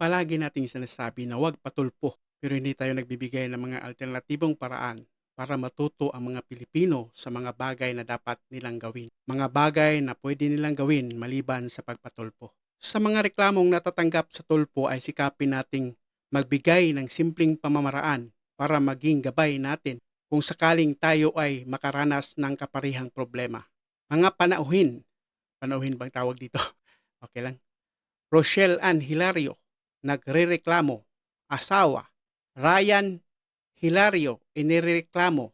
Palagi nating sinasabi na huwag patulpo, pero hindi tayo nagbibigay ng mga alternatibong paraan para matuto ang mga Pilipino sa mga bagay na dapat nilang gawin. Mga bagay na pwede nilang gawin maliban sa pagpatulpo. Sa mga reklamong natatanggap sa tulpo ay sikapin nating magbigay ng simpleng pamamaraan para maging gabay natin kung sakaling tayo ay makaranas ng kaparihang problema. Mga panauhin, panauhin bang tawag dito? Okay lang. Rochelle Ann Hilario, nagrereklamo. Asawa, Ryan Hilario, inireklamo.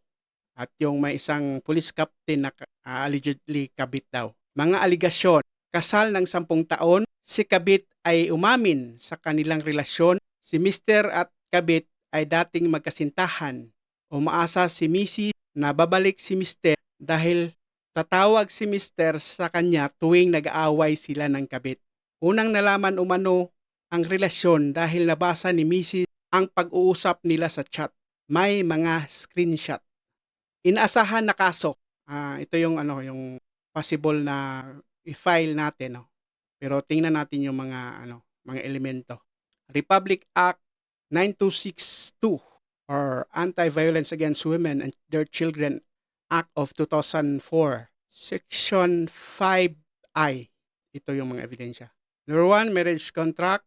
At yung may isang police captain na ah, allegedly kabit daw. Mga aligasyon, kasal ng sampung taon, si kabit ay umamin sa kanilang relasyon. Si Mr. at kabit ay dating magkasintahan. Umaasa si Mrs. na babalik si Mr. dahil tatawag si Mr. sa kanya tuwing nag-aaway sila ng kabit. Unang nalaman umano ang relasyon dahil nabasa ni Mrs. ang pag-uusap nila sa chat. May mga screenshot. Inaasahan na kaso. Ah, ito yung ano yung possible na i-file natin no. Pero tingnan natin yung mga ano mga elemento. Republic Act 9262 or Anti-Violence Against Women and Their Children Act of 2004. Section 5I. Ito yung mga ebidensya. Number one, marriage contract.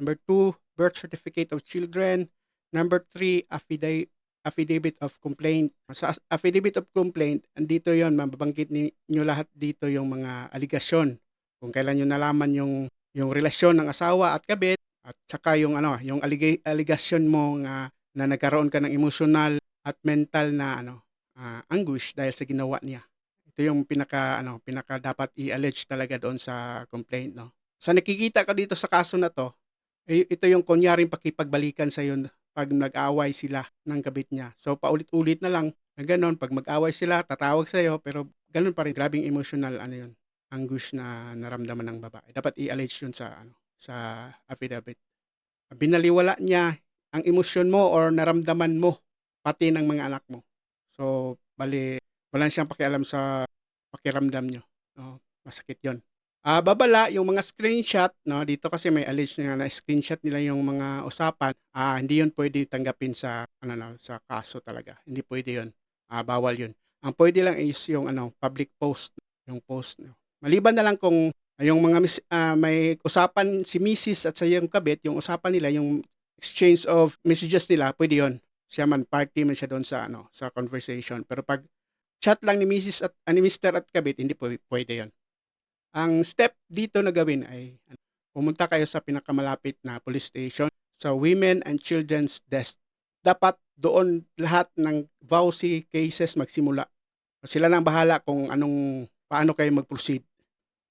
Number two, birth certificate of children. Number three, affidavit affidavit of complaint. Sa affidavit of complaint, andito yon mababanggit ninyo lahat dito yung mga aligasyon. Kung kailan nyo nalaman yung, yung relasyon ng asawa at kabit, at saka yung, ano, yung aliga- aligasyon mo nga, na nagkaroon ka ng emotional at mental na ano, ah, anguish dahil sa ginawa niya. Ito yung pinaka ano, pinaka dapat i-allege talaga doon sa complaint, no. Sa nakikita ka dito sa kaso na to, eh, ito yung kunyaring pakipagbalikan sa yun pag nag-away sila ng kabit niya. So paulit-ulit na lang na ganun, pag mag-away sila, tatawag sa iyo pero ganun pa rin grabing emotional ano yun, anguish na naramdaman ng babae. Dapat i-allege yun sa ano, sa affidavit. Binaliwala niya ang emosyon mo or naramdaman mo pati ng mga anak mo. So, bali, wala siyang pakialam sa pakiramdam nyo. No? Masakit yon. Ah, babala yung mga screenshot, no? Dito kasi may allege nga na screenshot nila yung mga usapan. Ah, hindi yun pwede tanggapin sa ano no, sa kaso talaga. Hindi pwede yun. Ah, bawal yun. Ang pwede lang is yung ano, public post, yung post. No? Maliban na lang kung ah, yung mga mis- ah, may usapan si Mrs. at sa yung kabit, yung usapan nila, yung exchange of messages nila, pwede yun. Siya man party man siya doon sa ano, sa conversation. Pero pag chat lang ni Mrs. at ah, ni Mr. at kabit, hindi pwede, pwede yun. Ang step dito na gawin ay pumunta kayo sa pinakamalapit na police station sa Women and Children's Desk. Dapat doon lahat ng VAUSI cases magsimula. Sila nang bahala kung anong paano kayo mag-proceed.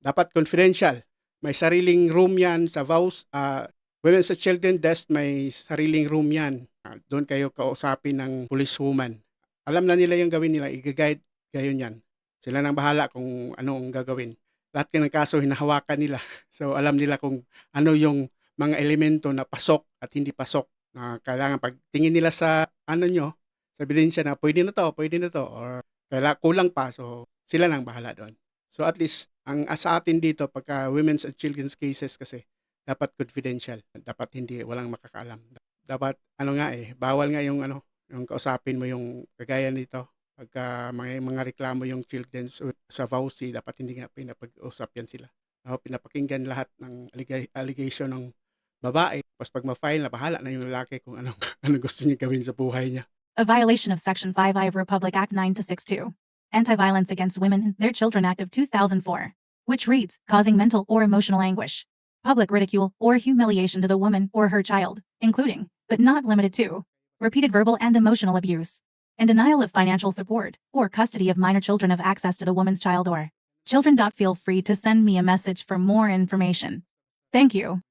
Dapat confidential. May sariling room yan sa VAUS, ah, Women's and Children's Desk, may sariling room yan. Ah, doon kayo kausapin ng policewoman. Alam na nila yung gawin nila, i-guide kayo niyan. Sila nang bahala kung anong gagawin lahat ng kaso hinahawakan nila. So alam nila kung ano yung mga elemento na pasok at hindi pasok. Na kailangan pag tingin nila sa ano nyo, sa ebidensya na pwede na to, pwede na to, or kailangan kulang pa, so sila nang bahala doon. So at least, ang sa atin dito, pagka women's and children's cases kasi, dapat confidential. Dapat hindi, walang makakaalam. Dapat, ano nga eh, bawal nga yung ano, yung kausapin mo yung kagaya nito, pagka may mga reklamo yung children sa VAUSI, dapat hindi nga pinapag-usap yan sila. No, pinapakinggan lahat ng allega- allegation ng babae. Tapos pag ma-file na, bahala na yung lalaki kung anong, anong gusto niya gawin sa buhay niya. A violation of Section 5I of Republic Act 9262, Anti-Violence Against Women and Their Children Act of 2004, which reads, causing mental or emotional anguish, public ridicule or humiliation to the woman or her child, including, but not limited to, repeated verbal and emotional abuse, and denial of financial support or custody of minor children of access to the woman's child or children. Feel free to send me a message for more information. Thank you.